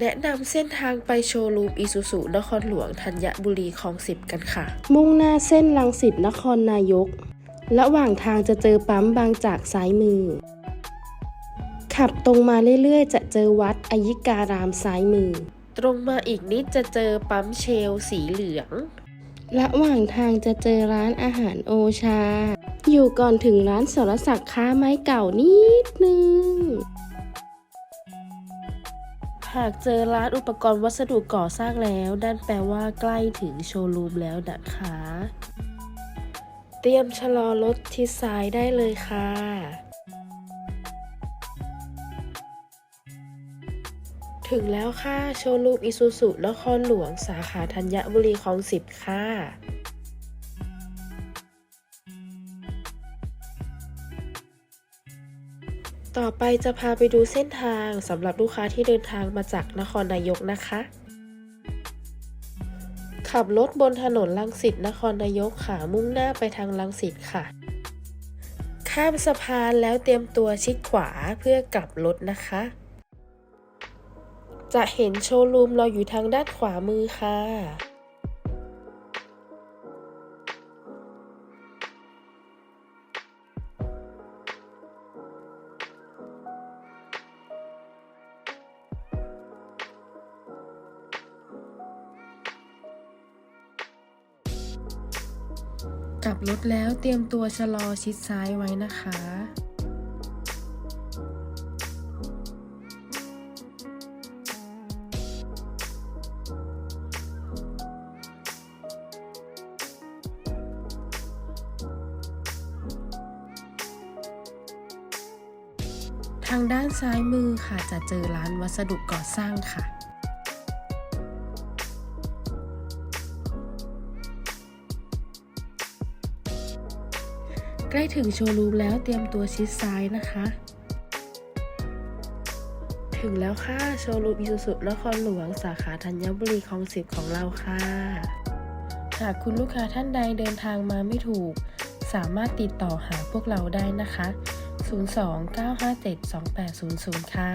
แนะนำเส้นทางไปโชว์รูมอีซูซุนครหลวงธัญบุรีคลองสิบกันค่ะ มุ่งหน้าเส้นลังสิตนครนายก ระหว่างทางจะเจอปั๊มบางจากซ้ายมือ ขับตรงมาเรื่อยๆ จะเจอวัดอยิการามซ้ายมือ ตรงมาอีกนิดจะเจอปั๊มเชลสีเหลือง ระหว่างทางจะเจอร้านอาหารโอชา อยู่ก่อนถึงร้านสรศักดิ์ค้าไม้เก่านิดนึง หากเจอร้านอุปกรณ์วัสดุก่อสร้างแล้วนั่นแปลว่าใกล้ถึงโชว์รูมแล้วนะคะ เตรียมชะลอรถทิศซ้ายได้เลยค่ะ ถึงแล้วค่ะ โชว์รูมอิซูซุนครหลวงสาขาธัญบุรีคลองสิบค่ะ ต่อไปจะพาไปดูเส้นทางสำหรับลูกค้าที่เดินทางมาจากนครนายกนะคะ ขับรถบนถนนลังสิตนครนายกค่ะมุ่งหน้าไปทางลังสิตค่ะ ข้ามสะพานแล้วเตรียมตัวชิดขวาเพื่อกลับรถนะคะ จะเห็นโชว์รูมเราอยู่ทางด้านขวามือค่ะ กลับรถแล้วเตรียมตัวชะลอชิดซ้ายไว้นะคะ ทางด้านซ้ายมือค่ะจะเจอร้านวัสดุก่อสร้างค่ะ ใกล้ถึงโชว์รูมแล้วเตรียมตัวชิดซ้ายนะคะ ถึงแล้วค่ะ โชว์รูมอิซูซุนครหลวงสาขาธัญบุรีคลองสิบของเราค่ะ หากคุณลูกค้าท่านใดเดินทางมาไม่ถูก สามารถติดต่อหาพวกเราได้นะคะ 029572800 ค่ะ